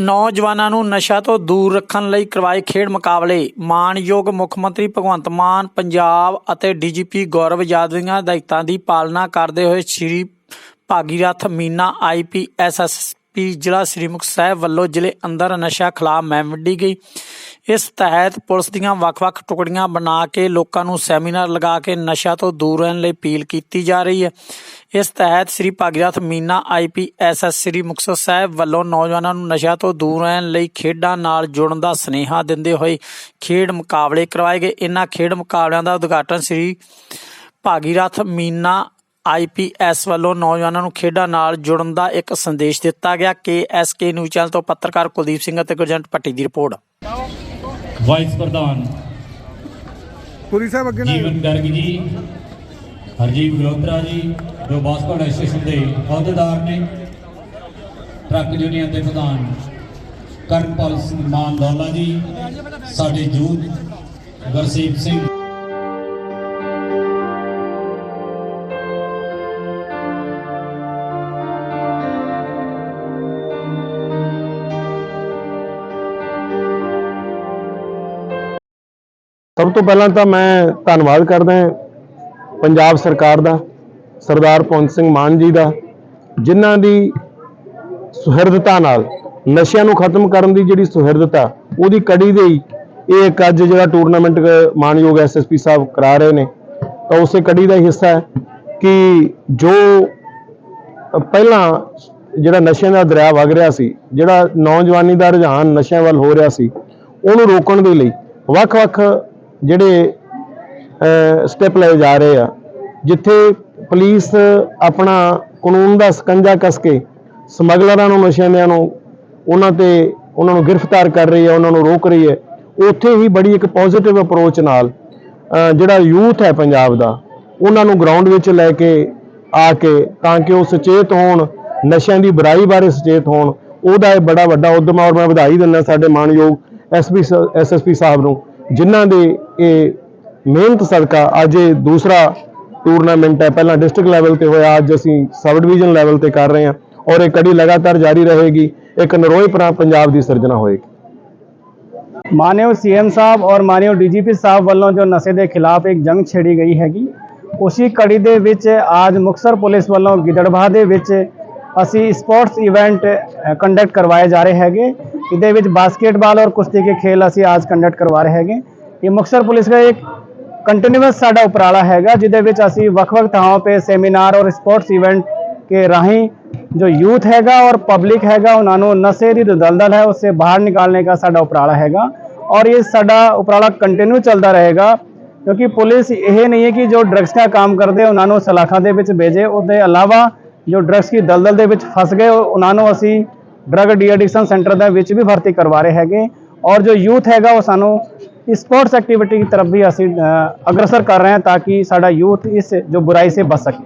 ਨੌਜਵਾਨਾਂ ਨੂੰ ਨਸ਼ਾ ਤੋਂ ਦੂਰ ਰੱਖਣ ਲਈ ਕਰਵਾਏ ਖੇਡ ਮੁਕਾਬਲੇ। ਮਾਣਯੋਗ ਮੁੱਖ ਮੰਤਰੀ ਭਗਵੰਤ ਮਾਨ, ਪੰਜਾਬ ਅਤੇ ਡੀਜੀਪੀ ਗੌਰਵ ਯਾਦਵ ਦੀਆਂ ਹਦਾਇਤਾਂ ਦੀ ਪਾਲਣਾ ਕਰਦੇ ਹੋਏ ਸ਼੍ਰੀ ਭਾਗੀਰਥ ਮੀਨਾ ਆਈਪੀਐਸਐਸਪੀ ਜ਼ਿਲ੍ਹਾ ਸ੍ਰੀ ਮੁਕਤਸਰ ਸਾਹਿਬ ਵੱਲੋਂ ਜ਼ਿਲ੍ਹੇ ਅੰਦਰ ਨਸ਼ਾ ਖਿਲਾਫ ਮੁਹਿੰਮ ਵਿੱਢੀ ਗਈ। ਇਸ ਤਹਿਤ ਪੁਲਿਸ ਦੀਆਂ ਵੱਖ-ਵੱਖ ਟੁਕੜੀਆਂ ਬਣਾ ਕੇ ਲੋਕਾਂ ਨੂੰ ਸੈਮੀਨਾਰ ਲਗਾ ਕੇ ਨਸ਼ਾ ਤੋਂ ਦੂਰ ਰਹਿਣ ਲਈ ਅਪੀਲ ਕੀਤੀ ਜਾ ਰਹੀ ਹੈ। ਇਸ ਤਹਿਤ ਸ੍ਰੀ ਭਾਗੀਰਥ ਮੀਨਾ ਆਈਪੀਐਸਐਸ ਸ੍ਰੀ ਮੁਕਤਸਰ ਸਾਹਿਬ ਵੱਲੋਂ ਨੌਜਵਾਨਾਂ ਨੂੰ ਨਸ਼ਾ ਤੋਂ ਦੂਰ ਰਹਿਣ ਲਈ ਖੇਡਾਂ ਨਾਲ ਜੁੜਨ ਦਾ ਸਨੇਹਾ ਦਿੰਦੇ ਹੋਏ ਖੇਡ ਮੁਕਾਬਲੇ ਕਰਵਾਏ ਗਏ। ਇਹਨਾਂ ਖੇਡ ਮੁਕਾਬਲਿਆਂ ਦਾ ਉਦਘਾਟਨ ਸ੍ਰੀ ਭਾਗੀਰਥ ਮੀਨਾ ਆਈਪੀਐਸ ਵੱਲੋਂ ਨੌਜਵਾਨਾਂ ਨੂੰ ਖੇਡਾਂ ਨਾਲ ਜੁੜਨ ਦਾ ਇੱਕ ਸੰਦੇਸ਼ ਦਿੱਤਾ ਗਿਆ। ਕੇਐਸਕੇ ਨਿਊਜ਼ ਚੈਨਲ ਤੋਂ ਪੱਤਰਕਾਰ ਕੁਲਦੀਪ ਸਿੰਘ ਅਤੇ ਗੁਰਜੰਟ ਭੱਟੀ ਦੀ ਰਿਪੋਰਟ। ਵਾਈਸ ਪ੍ਰਧਾਨ ਪੁਰੀ ਸਾਹਿਬ ਅੱਗੇ ਨਾ ਜੀਵਨ ਗਰਗ ਜੀ ਹਰਜੀਤ ਗਲੋਤਰਾ ਜੀ ਜੋ ਬਾਸਕਟ ਐਸੋਸੀਏਸ਼ਨ ਦੇ ਅਹੁਦੇਦਾਰ ਨੇ ਟਰੱਕ ਯੂਨੀਅਨ ਦੇ ਪ੍ਰਧਾਨ ਕਰਨਪਾਲ ਸਿੰਘ ਮਾਨ ਦੌਲਾ ਜੀ ਸਾਡੇ ਜੂਥ ਗੁਰਸੇਵ ਸਿੰਘ ਸਭ ਤੋਂ ਪਹਿਲਾਂ ਤਾਂ ਮੈਂ ਧੰਨਵਾਦ ਕਰਦਾ ਪੰਜਾਬ ਸਰਕਾਰ ਦਾ, ਸਰਦਾਰ ਭਗਵੰਤ ਸਿੰਘ ਮਾਨ ਜੀ ਦਾ, ਜਿਨ੍ਹਾਂ ਦੀ ਸੁਹਿਰਦਤਾ ਨਾਲ ਨਸ਼ਿਆਂ ਨੂੰ ਖਤਮ ਕਰਨ ਦੀ ਜਿਹੜੀ ਸੁਹਿਰਦਤਾ, ਉਹਦੀ ਕੜੀ ਦੇ ਹੀ ਇਹ ਇੱਕ ਅੱਜ ਜਿਹੜਾ ਟੂਰਨਾਮੈਂਟ ਮਾਨਯੋਗ ਐਸਐਸਪੀ ਸਾਹਿਬ ਕਰਾ ਰਹੇ ਨੇ, ਤਾਂ ਉਸੇ ਕੜੀ ਦਾ ਹੀ ਹਿੱਸਾ ਹੈ ਕਿ ਜੋ ਪਹਿਲਾਂ ਜਿਹੜਾ ਨਸ਼ਿਆਂ ਦਾ ਦਰਿਆ ਵਗ ਰਿਹਾ ਸੀ, ਜਿਹੜਾ ਨੌਜਵਾਨੀ ਦਾ ਰੁਝਾਨ ਨਸ਼ਿਆਂ ਵੱਲ ਹੋ ਰਿਹਾ ਸੀ, ਉਹਨੂੰ ਰੋਕਣ ਦੇ ਲਈ ਵੱਖ-ਵੱਖ ਜਿਹੜੇ ਸਟੈਪ ਲਏ ਜਾ ਰਹੇ ਆ, ਜਿੱਥੇ ਪੁਲਿਸ ਆਪਣਾ ਕਾਨੂੰਨ ਦਾ ਸਕੰਜਾ ਕੱਸ ਕੇ ਸਮਗਲਰਾਂ ਨੂੰ, ਨਸ਼ਿਆਂ ਨੂੰ, ਉਹਨਾਂ ਤੇ ਉਹਨਾਂ ਨੂੰ ਗ੍ਰਿਫਤਾਰ ਕਰ ਰਹੀ ਹੈ, ਉਹਨਾਂ ਨੂੰ ਰੋਕ ਰਹੀ ਹੈ, ਉੱਥੇ ਹੀ ਬੜੀ ਇੱਕ ਪੋਜ਼ਿਟਿਵ ਅਪਰੋਚ ਨਾਲ ਜਿਹੜਾ ਯੂਥ ਹੈ ਪੰਜਾਬ ਦਾ, ਉਹਨਾਂ ਨੂੰ ਗਰਾਊਂਡ ਵਿੱਚ ਲੈ ਕੇ ਆ ਕੇ ਤਾਂ ਕਿ ਉਹ ਸੁਚੇਤ ਹੋਣ, ਨਸ਼ਿਆਂ ਦੀ ਬੁਰਾਈ ਬਾਰੇ ਸੁਚੇਤ ਹੋਣ, ਉਹਦਾ ਇਹ ਬੜਾ ਵੱਡਾ ਉਦਮ ਔਰ ਮੈਂ ਵਧਾਈ ਦਿੰਦਾ ਸਾਡੇ ਮਾਨਯੋਗ ਐਸਪੀ ਐਸਐਸਪੀ ਸਾਹਿਬ ਨੂੰ। ਜਿਨ੍ਹਾਂ ਦੇ ਇਹ ਮਿਹਨਤ ਸਦਕਾ ਅੱਜ ਇਹ ਦੂਸਰਾ ਟੂਰਨਾਮੈਂਟ ਹੈ। ਪਹਿਲਾਂ ਡਿਸਟ੍ਰਿਕਟ ਲੈਵਲ ਤੇ ਹੋਇਆ, ਅੱਜ ਅਸੀਂ ਸਬ ਡਿਵੀਜ਼ਨ ਲੈਵਲ ਤੇ ਕਰ ਰਹੇ ਹਾਂ ਔਰ ਇਹ ਕੜੀ ਲਗਾਤਾਰ ਜਾਰੀ ਰਹੇਗੀ। ਇੱਕ ਨਰੋਏ ਪ੍ਰਾ- ਪੰਜਾਬ ਦੀ ਸਿਰਜਣਾ ਹੋਏਗੀ। ਮਾਨਯੋਗ ਸੀਐਮ ਸਾਹਿਬ ਔਰ ਮਾਨਯੋਗ ਡੀਜੀਪੀ ਸਾਹਿਬ ਵੱਲੋਂ ਜੋ ਨਸ਼ੇ ਦੇ ਖਿਲਾਫ ਇੱਕ ਜੰਗ ਛੇੜੀ ਗਈ ਹੈਗੀ, ਉਸੇ ਕੜੀ ਦੇ ਵਿੱਚ ਅੱਜ ਮੁਕਤਸਰ ਪੁਲਿਸ ਵੱਲੋਂ ਗਿੱਦੜਬਾਹ ਦੇ ਵਿੱਚ ਅਸੀਂ ਸਪੋਰਟਸ ਇਵੈਂਟ ਕੰਡਕਟ ਕਰਵਾਏ ਜਾ ਰਹੇ ਹੈਗੇ। ਇਹਦੇ ਵਿੱਚ ਬਾਸਕਟਬਾਲ ਔਰ ਕੁਸ਼ਤੀ ਕੇ ਖੇਲ ਅਸੀਂ ਅੱਜ ਕੰਡਕਟ ਕਰਵਾ ਰਹੇ ਹੈਗੇ ਇਹ ਮੁਕਤਸਰ ਪੁਲਿਸ ਦਾ ਇੱਕ ਕੰਟੀਨਿਊਸ ਸਾਡਾ ਉਪਰਾਲਾ ਹੈਗਾ ਜਿਹਦੇ ਵਿੱਚ ਅਸੀਂ ਵੱਖ-ਵੱਖ ਥਾਵਾਂ ਤੇ ਸੈਮੀਨਾਰ ਔਰ ਸਪੋਰਟਸ ਇਵੈਂਟ के राही जो यूथ हैगा और पब्लिक हैगा उन्होंने नशे की जो दलदल है उससे बाहर निकालने का साडा उपराला हैगा और ये साडा उपराला कंटिन्यू चलता रहेगा क्योंकि पुलिस ये नहीं है कि जो ड्रग्स का काम करते उन्होंने सलाखा ਦੇ ਵਿੱਚ ਭੇਜੇ ਉਹਦੇ ਇਲਾਵਾ ਜੋ ਡਰੱਗਸ ਦੀ ਦਲਦਲ ਦੇ ਵਿੱਚ ਫਸ ਗਏ ਉਹਨਾਂ ਨੂੰ ਅਸੀਂ ਡਰਗ ਡੀ ਐਡਿਕਸ਼ਨ ਸੈਂਟਰ ਦੇ ਵਿੱਚ ਵੀ ਭਰਤੀ ਕਰਵਾ ਰਹੇ ਹੈਗੇ। ਔਰ ਜੋ ਯੂਥ ਹੈਗਾ, ਉਹ ਸਾਨੂੰ ਸਪੋਰਟਸ ਐਕਟੀਵਿਟੀ की तरफ भी ਅਸੀਂ ਅਗਰਸਰ ਕਰ ਰਹੇ ਹਾਂ ਤਾਂ ਕਿ ਸਾਡਾ ਯੂਥ ਇਸ ਜੋ ਬੁਰਾਈ ਸੇ ਬਚ ਸਕੇ।